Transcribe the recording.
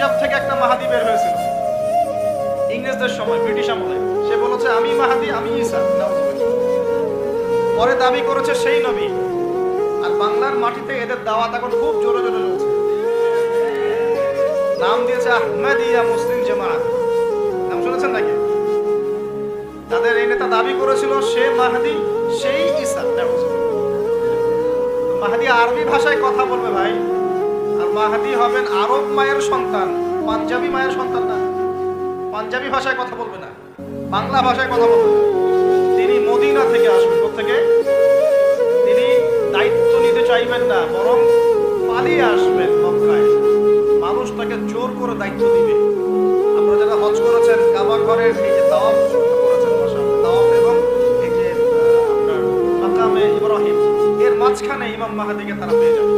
পাঞ্জাব থেকে একটা মাহাদি বের হয়েছিল। ইংরেজদের সময়, ব্রিটিশ আমলে। সে বলেছে, আমি মাহাদি, আমি নাউজুবিল্লাহ। পরে দাবি করেছে, সেই নবী। আর বাংলার মাটিতে এদের দাওয়াত এখন খুব জোরে জোরে চলছে। নাম দিয়েছে আহমেদিয়া মুসলিম জামাত। নাম শুনেছেন নাকি? তাদের এই নেতা দাবি করেছিল, সে মাহাদি, সেই। তো মাহাদি আরবি ভাষায় কথা বলবে ভাই। মাহাদি হবেন আরব মায়ের সন্তান পাঞ্জাবি মায়ের সন্তান না। পাঞ্জাবি ভাষায় কথা বলবে না বাংলা ভাষায় কথা বলবে তিনি মদিনা থেকে আসবেন থেকে তিনি দায়িত্ব নিতে চাইবেন না বরং পালিয়ে আসবেন মক্কায়। মানুষ তাকে জোর করে দায়িত্ব দিবে। আপনারা যারা হজ করেছেন কাবা ঘরের মাশাআল্লাহ, এবং এর মাঝখানে ইমাম মাহাদিকে তারা পেয়ে যাবে।